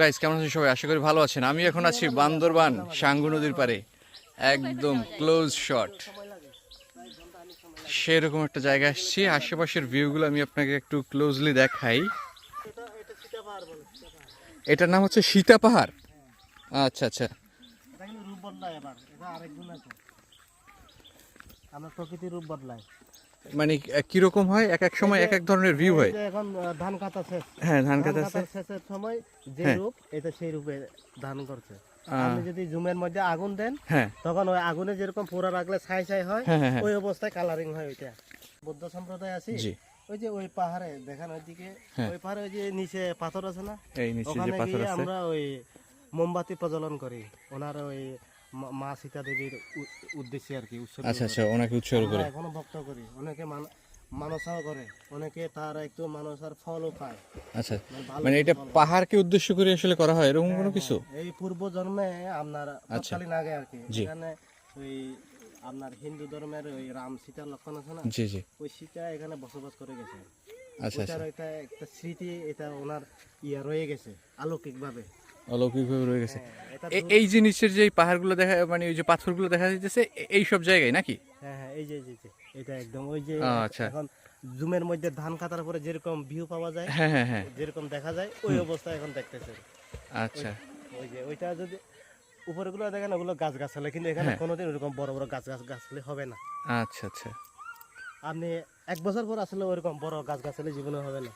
Guys কেমন আছেন সবাই? আশা করি ভালো আছেন। আমি এখন আছি বান্দরবান সাঙ্গু নদীর পারে একদম ক্লোজ শট সেরকম একটা জায়গা আসছি। আশেপাশের ভিউগুলো আমি আপনাকে একটু ক্লোজলি দেখাই। এটার নাম হচ্ছে সীতা পাহাড়। আচ্ছা আচ্ছা। বদলায় আমরা প্রকৃতির রূপ বদলাই মানে কীরকম হয়? এক এক সময় এক এক ধরনের ভিউ হয়। এখন ধান কাটা শেষ। হ্যাঁ ধান কাটা শেষের সময় যে হ্যাঁ। রূপ এটা সেই রূপে ধান করছে। আপনি যদি জুমের মধ্যে আগুন দেন হ্যাঁ। তখন ওই আগুনে যেরকম পোড়া রাখলে ছাই ছাই হয় হ্যাঁ ওই অবস্থায় কালারিং হয় ওইটা। বৌদ্ধ সম্প্রদায় আছে জি। ওই যে ওই পাহাড়ে দেখেন ওইদিকে। ওই পাহাড়ে ওই যে নিচে পাথর আছে না? এই নিচে যে পাথর আছে। আমরা ওই মোমবাতি প্রজ্বলন করি। ওনার ওই মা- সীতা দেবীর উদ্দেশ্যে আর কি উৎসর্গ আচ্ছা আচ্ছা ওনাকে উৎসর্গ করে এখনও ভক্ত করি অনেকে মান- মানসাও করে অনেকে তার একটু মানসার ফলও পায়। আচ্ছা মানে মানে এটা। পাহাড়কে উদ্দেশ্য করে আসলে করা হয় এরকম কোনো কিছু? এই পূর্ব জন্মে আপনার তৎকালীন আগে আর কি আচ্ছা। এখানে ওই আপনার হিন্দু ধর্মের ওই রাম সীতার লক্ষণ আছে না? জি জি। ওই সীতা এখানে বসবাস করে গেছে। আচ্ছা আচ্ছা। এটা একটা স্মৃতি এটা ওনার ইয়া রয়ে গেছে আলৌকিক ভাবে অলৌকিকভাবে রয়ে গেছে। এই যে নিচের যে পাহাড়গুলো দেখা মানে ওই যে পাথরগুলো দেখা যাইতেছে এই সব জায়গায় নাকি? হ্যাঁ হ্যাঁ এই যে এই যে, এই যে, এটা একদম ওই যে আচ্ছা। এখন জুমের মধ্যে ধান কাটার পরে যেরকম ভিউ পাওয়া যায় হ্যাঁ হ্যাঁ হ্যাঁ। যেরকম দেখা যায় ওই অবস্থা এখন দেখতেছে আচ্ছা। ওই যে ওইটা যদি উপরেগুলো দেখেন ওগুলো গাছ গাছালি কিন্তু এখানে হ্যাঁ। কোনোদিন ওরকম বড় বড় গাছ গাছ গাছালি হবে না। আচ্ছা আচ্ছা। আপনি এক বছর পর আসলে ওরকম বড় গাছ গাছালি জীবনে হবে না।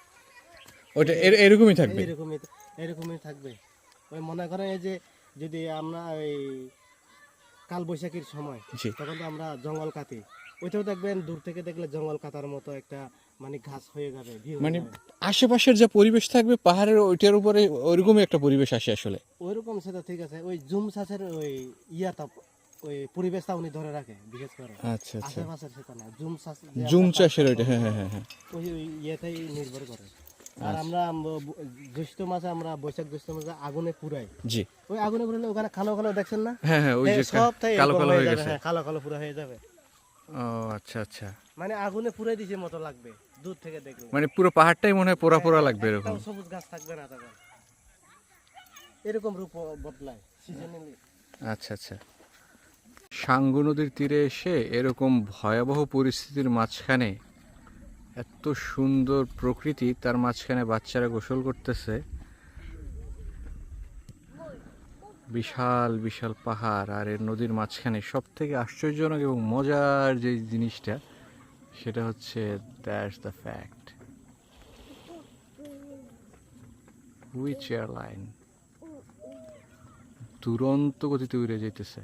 ওটা এরকমই থাকবে? এরকমই এরকমই থাকবে। ওই মনে করেন এই যে যদি আমরা ওই কাল বৈশাখীর সময় জি। তখন তো আমরা জঙ্গল কাটি। ওইটাও দেখবেন দূর থেকে দেখলে জঙ্গল কাটার মতো একটা মানে ঘাস হয়ে যাবে view হয়ে মানে যাবে। আশেপাশের যে পরিবেশ থাকবে পাহাড়ের ওইটার উপরে ওইরকমই একটা পরিবেশ আসে আসলে। ওইরকম সেটা ঠিক আছে। ওই জুম চাষের ওই ইয়াটা ওই পরিবেশটা উনি ধরে রাখে বিশেষ করে। আচ্ছা আচ্ছা। আশেপাশের সেটা না জুম চাষ যে জুম আমরা চাষের ওইটা হ্যাঁ হ্যাঁ হ্যাঁ হ্যাঁ। ওই ওই ইয়েটাই নির্ভর করে। আর আমরা জ্যৈষ্ঠ মাসে আমরা বৈশাখ জ্যৈষ্ঠ মাসে আগুনে পুরাই। জি। ওই আগুনে পুরালে ওখানে কালো কালো দেখছেন না? হ্যাঁ হ্যাঁ ওই যে সবটাই কালো কালো হয়ে গেছে। হ্যাঁ, কালো কালো পুরো হয়ে যাবে। ও আচ্ছা আচ্ছা। মানে আগুনে পুরাই দিছে মতো লাগবে দূর থেকে দেখলে। মানে পুরো পাহাড়টাই মনে হয় পোড়া পোড়া লাগবে এরকম। সবুজ গাছ থাকবে না তখন। এরকম রূপ বদলায় সিজনালি আচ্ছা আচ্ছা। সাঙ্গু নদীর তীরে এসে এরকম ভয়াবহ পরিস্থিতির মাঝখানে এত সুন্দর প্রকৃতি, তার মাঝখানে বাচ্চারা গোসল করতেছে। বিশাল বিশাল পাহাড় আর এর নদীর মাঝখানে সব থেকে আশ্চর্যজনক এবং মজার যে জিনিসটা, সেটা হচ্ছে that's the fact which airline দুরন্ত গতিতে উড়ে যাইতেছে।